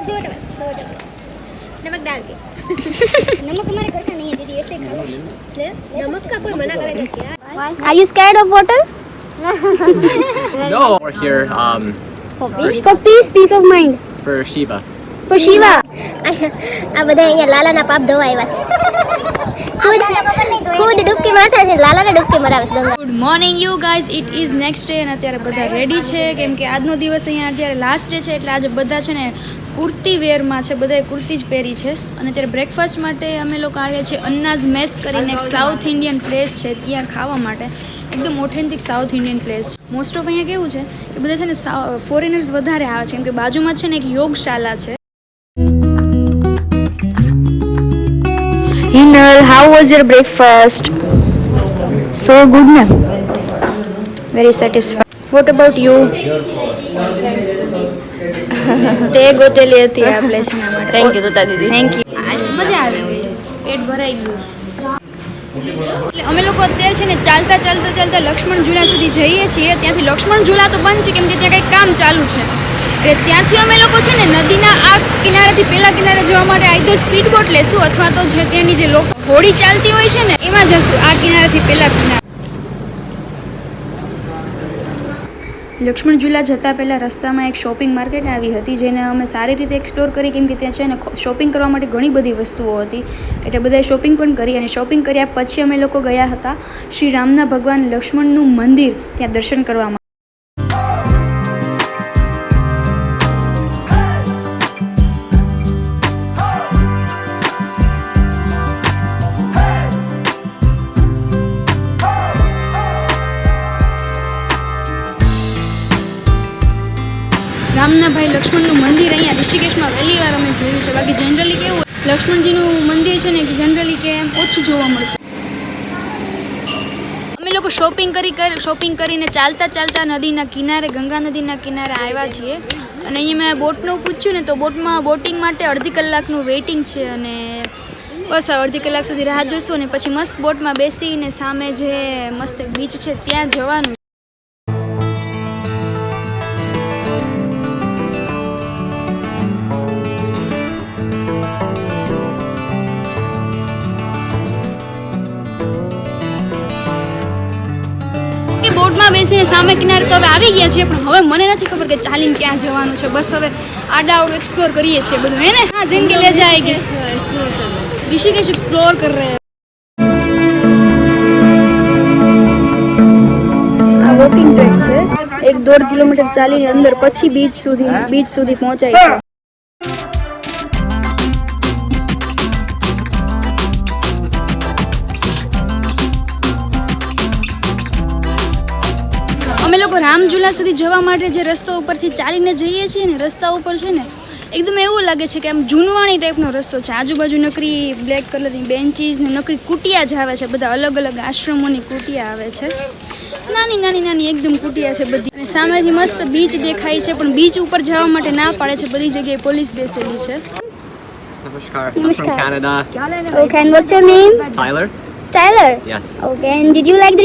छोटा वाला छोटा वाला नमक डाल के नमक हमारे घर का नहीं है दीदी ऐसे खाओ ले नमक का कोई मना करेगा क्या Are you scared of water? No, we're here um, For peace, peace of mind. for Shiva. For Shiva. આ બધા અહીંયા લાલાના પાપ ધોવા આવ્યા છે ખુદ ડૂબકી મારતા છે લાલાને ડૂબકી મરાવે છે Ganga good morning you guys it is next day અને અત્યારે બધા રેડી છે કેમ કે આજનો દિવસ અહીંયા અત્યારે લાસ્ટ ડે છે એટલે આજે બધા છે ને કુર્તી વેરમાં છે બધાએ કુર્તી જ પહેરી છે અને અત્યારે બ્રેકફાસ્ટ માટે અમે લોકો આવ્યા છીએ અન્નાઝ મેસ કરીને એક સાઉથ ઇન્ડિયન પ્લેસ છે ત્યાં ખાવા માટે એકદમ authentic south Indian place most of અહીંયા કેવું છે કે બધા છે ને ફોરેનર્સ વધારે આવે છે કેમ કે બાજુમાં છે ને એક યોગશાલા છે Hinal, how was your breakfast? So very na? Very satisfied. What about you? તે ગોતેલી હતી આ પ્લેસ એના માટે. Thank you Datta didi. Thank you મજા આવી. પેટ ભરાઈ ગયું. અમે લોકો અત્યારે છે ને ચાલતા ચાલતા ચાલતા લક્ષ્મણ ઝૂલા સુધી જઈએ છીએ. ત્યાંથી લક્ષ્મણ ઝૂલા તો બંધ છે કેમ કે ત્યાં કંઈક કામ ચાલુ છે. એટલે ત્યાંથી અમે લોકો છે ને નદીના આ કિનારેથી પેલા કિનારે જવા માટે આઈધર સ્પીડ બોટ લેશું અથવા તો જે ત્યાંની જે લોકો હોડી ચાલતી હોય છે ને એમાં જશું. આ કિનારેથી પેલા કિનારે. લક્ષ્મણ ઝૂલા જતાં પહેલાં રસ્તામાં એક શોપિંગ માર્કેટ આવી હતી, જેને અમે સારી રીતે એક્સપ્લોર કરી, કેમ કે ત્યાં છે ને શોપિંગ કરવા માટે ઘણી બધી વસ્તુઓ હતી. એટલે બધાએ શોપિંગ પણ કરી અને શોપિંગ કર્યા પછી અમે લોકો ગયા હતા શ્રી રામના ભગવાન લક્ષ્મણનું મંદિર ત્યાં દર્શન કરવા માટે રામના ભાઈ લક્ષ્મણનું મંદિર અહીંયા ઋષિકેશમાં પહેલી વાર અમે જોયું છે. બાકી જનરલી કેવું લક્ષ્મણજીનું મંદિર છે ને કે જનરલી કે એમ ઓછું જોવા મળતું. અમે લોકો શોપિંગ કરી શોપિંગ કરીને ચાલતા ચાલતા નદીના કિનારે, ગંગા નદીના કિનારે આવ્યા છીએ. અને અહીંયા મેં બોટનું પૂછ્યું ને, તો બોટમાં, બોટિંગ માટે અડધી કલાકનું વેઇટિંગ છે અને બસ અડધી કલાક સુધી રાહ જોઈશું અને પછી મસ્ત બોટમાં બેસીને સામે જે મસ્ત બીચ છે, ત્યાં જવાનું. સામે કિનારે તો હવે આવી ગયા છીએ, પણ હવે મને નથી ખબર કે ચાલીને ક્યાં જવાનું છે. બસ હવે આડાવડું એક્સપ્લોર કરીએ છીએ બધું, હે ને? હા, જિંદગી લે જાય કે ઋષિકેશ એક્સપ્લોર કર રહે. વોકિંગ ટ્રેક છે. એક દોઢ કિલોમીટર ચાલીને અંદર, પછી બીચ સુધી બીચ સુધી પહોંચાય છે. અમે લોકો રામઝુલા સુધી જવા માટે જે રસ્તો ઉપરથી ચાલીને જઈએ છીએ ને રસ્તા ઉપર છે ને એકદમ એવું લાગે છે કે આમ જૂનવાણી ટાઈપનો રસ્તો છે આજુબાજુ નકરી બ્લેક કલરની બેન્ચીસ ને નકરી કુટિયા જ આવે છે બધા અલગ અલગ આશ્રમોની કુટિયા આવે છે નાની નાની નાની એકદમ કુટિયા છે બધી અને સામેથી મસ્ત બીચ દેખાય છે પણ બીચ ઉપર જવા માટે ના પાડે છે બધી જગ્યાએ પોલીસ બેસેલી છે Namaskar. I'm from Canada. Okay, and what's your name? Tyler? Tyler. Yes. Okay, and did you like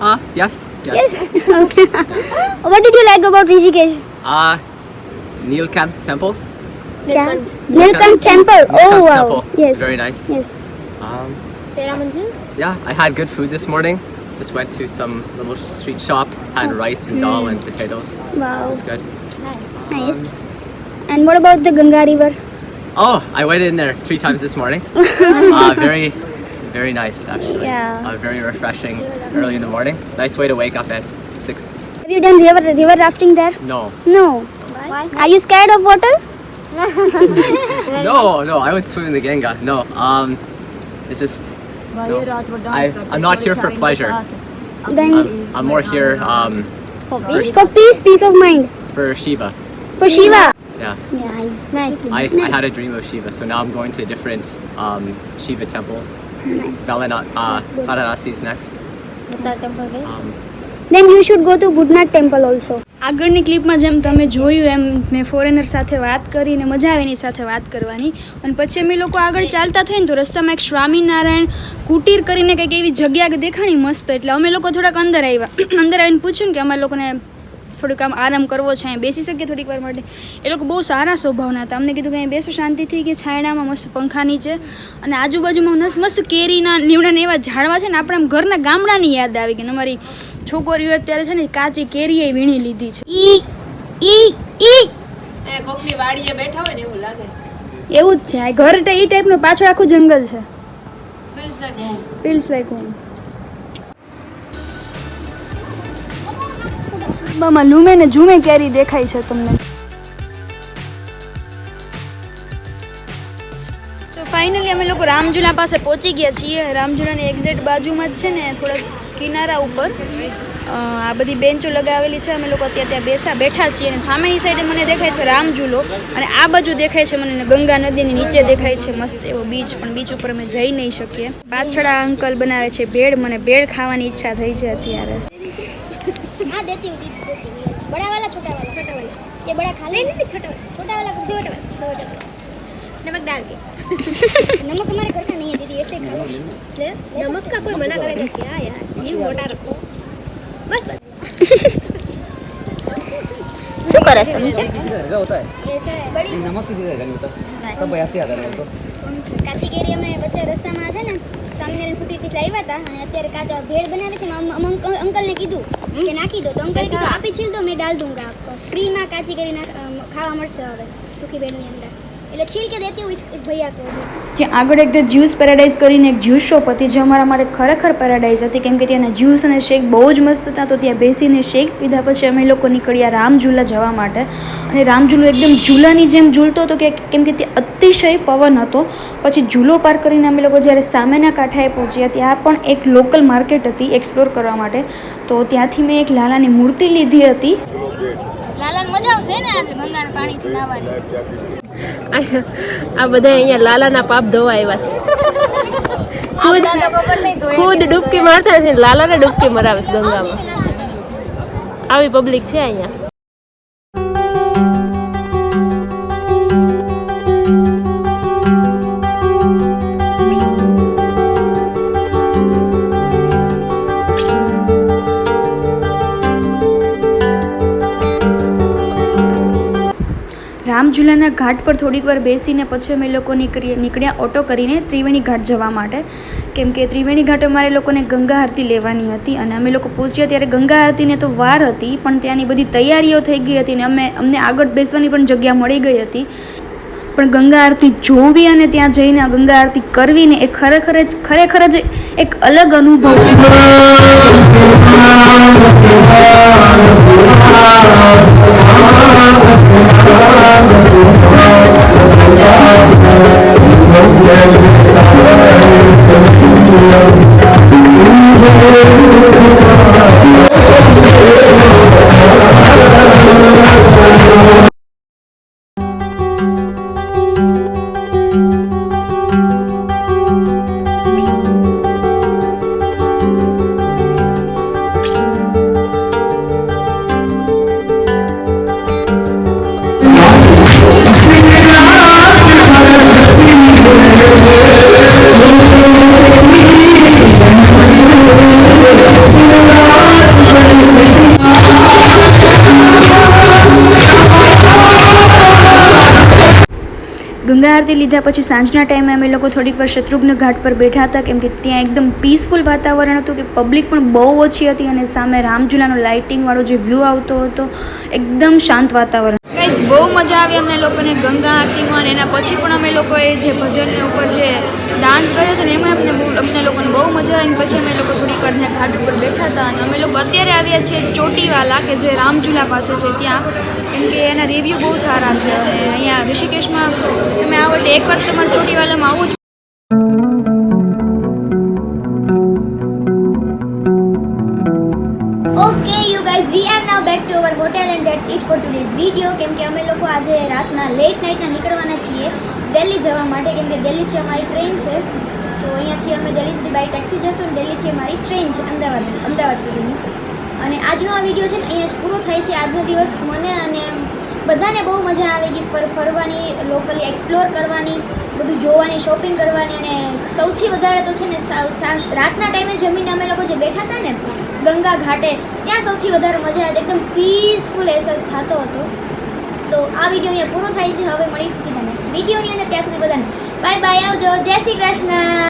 Ah, yes, yes. Okay. What did you like about Rishikesh? Ah, uh, Nilkanth Temple. Nilkanth, Nilkanth Temple. Nilkanth oh wow. Temple. Yes. Very nice. Yes. Um, yeah, I had good food this morning. Just went to some little street shop, had oh. rice and dal and potatoes. Wow. It was good. Nice. Um, and what about the Ganga River? Oh, I went in there three times this morning. uh, very very nice actually. Yeah. Uh, very refreshing early in the morning. Nice way to wake up at six. Have you done river river rafting there? No, No. Why? Are you scared of water? no, no. I would swim in the Ganga. No, um, it's just. No. I, I'm not here for pleasure. Then I'm, I'm more here um, for peace, peace of mind. for Shiva. For Shiva. Yeah. Yeah, nice. I, I had a dream of Shiva, so now I'm going to different um, Shiva temples. Valana, uh, Varanasi is next. Um, Then you should go to Budnath temple also. આગળની ક્લિપમાં જેમ તમે જોયું એમ મેં foreigner સાથે વાત કરીને મજા આવે એની સાથે વાત કરવાની અને પછી અમે લોકો આગળ ચાલતા થઈને તો રસ્તામાં એક સ્વામિનારાયણ કુટીર કરીને કંઈક એવી જગ્યા દેખાણી મસ્ત એટલે અમે લોકો થોડાક અંદર આવ્યા અંદર આવીને પૂછ્યું કે અમારે લોકોને થોડુંક આમ આરામ કરવો છે અહીંયા બેસી શકીએ થોડીક વાર માટે. એ લોકો બહુ સારા સ્વભાવના હતા. અમને કીધું કે અહીં બેસો શાંતિથી કે છાયડામાં મસ્ત પંખા નીચે. અને આજુબાજુમાં મસ્ત મસ્ત કેરીના લીમડાના એવા ઝાડવા છે ને આપણે આમ ઘરના ગામડાની યાદ આવી ગઈ. અમારી છોકરીઓ અત્યારે છે ને કાચી કેરીએ વીણી લીધી છે. ઈ ઈ ઈ. એવું જ છે. આ ઘર એ ટાઈપનું પાછળ આખું જંગલ છે. ફીલ્સ લાઈક હોમ કાચબામાં લૂમે ને ઝૂમે કેરી દેખાય છે તમને. તો ફાઇનલી અમે લોકો રામઝુલા પાસે પહોંચી ગયા છીએ. રામઝુલાની એક્ઝેક્ટ બાજુમાં જ છે ને થોડાક કિનારા ઉપર. આ બધી બેન્ચો લગાવેલી છે. અમે લોકો અત્યારે ત્યાં બેસા બેઠા છીએ અને સામેની સાઈડે મને દેખાય છે રામઝુલો અને આ બાજુ દેખાય છે મને ગંગા નદીની નીચે દેખાય છે મસ્ત એવો બીચ પણ બીચ ઉપર અમે જઈ નહીં શકીએ. પાછળ આ અંકલ બનાવે છે ભેળ. મને ભેળ ખાવાની ઈચ્છા થઈ છે અત્યારે. बड़ा वाला छोटा वाला छोटा वाला ये बड़ा खा ले नहीं छोटा वाला छोटा वाला छोटा वाला छोटा वाला नमक डाल के नमक हमारे घर का नहीं है दीदी ऐसे ही खा लो ले, नमक का कोई मना करेगा क्या यार जीव मोटा रखो बस बस શું કરે સમજે किसी घर का होता है ऐसा है बड़ी नमक किसी घर का नहीं होता सब बयासी आता है वो तो કાચી કેરી અમે વચ્ચે રસ્તામાં છે ને ફૂટી હતા અને અત્યારે કાચા ભેળ બનાવે છે અંકલને કીધું કે નાખી દો. તો અંકલે કીધું આપી છીલ તો મેં ડાલ દૂંગા આપકો ફ્રીમાં કાચી કરી ખાવા મળશે હવે સુખી ભેળની અંદર. એટલે છીલ કે દેતી હું ઇસ ઇસ ભૈયા को આગળ એક જ્યુસ પેરાડાઇઝ કરીને એક જ્યુસ શોપ હતી જે અમારા માટે ખરેખર પેરાડાઇઝ હતી. કેમ કે ત્યાંના જ્યુસ અને શેક બહુ જ મસ્ત હતા. તો ત્યાં બેસીને શેક પીધા પછી અમે લોકો નીકળ્યા રામઝુલા જવા માટે. અને રામઝુલો એકદમ ઝૂલાની જેમ ઝૂલતો હતો કે કેમ કે ત્યાં અતિશય પવન હતો. પછી ઝૂલો પાર કરીને અમે લોકો જ્યારે સામેના કાંઠાએ પહોંચ્યા ત્યાં પણ એક લોકલ માર્કેટ હતી એક્સપ્લોર કરવા માટે. તો ત્યાંથી મેં એક લાલાની મૂર્તિ લીધી હતી. લાલાને મજા આવશે ને આજે ગંગાના પાણીથી નાહવાની? આ બધા અહીંયા લાલાના પાપ ધોવા આવ્યા છે. ખુદ ડૂબકી મારતા છે ને લાલાને ડૂબકી મરાવે છે ગંગામાં. આવી પબ્લિક છે અહીંયા. રામઝુલાના ઘાટ પર થોડીક વાર બેસીને પછી અમે લોકો નીકળી નીકળ્યા ઓટો કરીને ત્રિવેણી ઘાટ જવા માટે. કેમ કે ત્રિવેણી ઘાટ અમારે લોકોને ગંગા આરતી લેવાની હતી અને અમે લોકો પહોંચ્યા ત્યારે ગંગા આરતીને તો વાર હતી, પણ ત્યાંની બધી તૈયારીઓ થઈ ગઈ હતી અને અમે અમને આગળ બેસવાની પણ જગ્યા મળી ગઈ હતી. પણ ગંગા આરતી જોવી અને ત્યાં જઈને ગંગા આરતી કરવીને એ ખરેખર જ ખરેખર જ એક અલગ અનુભવ છે. Thank you. ગંગા આરતી લીધા પછી સાંજના ટાઈમે અમે લોકો થોડીક વાર શત્રુઘ્ન ઘાટ પર બેઠા હતા, કેમ કે ત્યાં એકદમ પીસફુલ વાતાવરણ હતું કે પબ્લિક પણ બહુ ઓછી હતી અને સામે રામઝુલાનો લાઇટિંગવાળો જે વ્યૂ આવતો હતો, એકદમ શાંત વાતાવરણ. બહુ મજા આવી અમને લોકોને ગંગા આરતીમાં અને એના પછી પણ અમે લોકોએ જે ભજનને ઉપર જે ડાન્સ કર્યો છે ને એમાં અમને અમને લોકોને બહુ મજા આવી પછી અમે લોકો થોડીક વાર ત્યાં ઘાટ ઉપર બેઠા હતા અને અમે લોકો અત્યારે આવ્યા છીએ ચોટીવાલા કે જે રામઝુલા પાસે છે ત્યાં. કેમ કે એના રિવ્યૂ બહુ સારા છે અને અહીંયા ઋષિકેશમાં તમે આ વખતે એક એકવાર તમારે ચોટીવાલામાં આવું જ back hotel and that's it for today's video કેમ કે અમે લોકો આજે રાતના લેટ નાઇટના નીકળવાના છીએ. દિલ્હી જવા માટે, કેમ કે દિલ્હીથી અમારી ટ્રેન છે. સો અહીંયાથી અમે દિલ્હી સુધી બાય ટેક્સી જશું અને દિલ્હીથી અમારી ટ્રેન છે, અમદાવાદ અમદાવાદ સુધીની. અને આજનો આ વીડિયો છે ને અહીંયા જ પૂરો થાય છે. આજનો દિવસ મને અને બધાને બહુ મજા આવે ફર, ફરવાની લોકલી એક્સપ્લોર કરવાની, બધું જોવાની શોપિંગ કરવાની અને સૌથી વધારે તો છે ને રાતના ટાઈમે જમીને અમે લોકો જે બેઠા હતા ને ગંગા ઘાટે ત્યાં સૌથી વધારે મજા આવી, એકદમ પીસફુલ એસેસ થતો હતો. તો આ વીડિયો અહીંયા પૂરો થાય છે. હવે મળીશું સીધા નેક્સ્ટ વિડીયોની અંદર. ત્યાં સુધી બધાને બાય બાય આવજો. જય શ્રી કૃષ્ણ.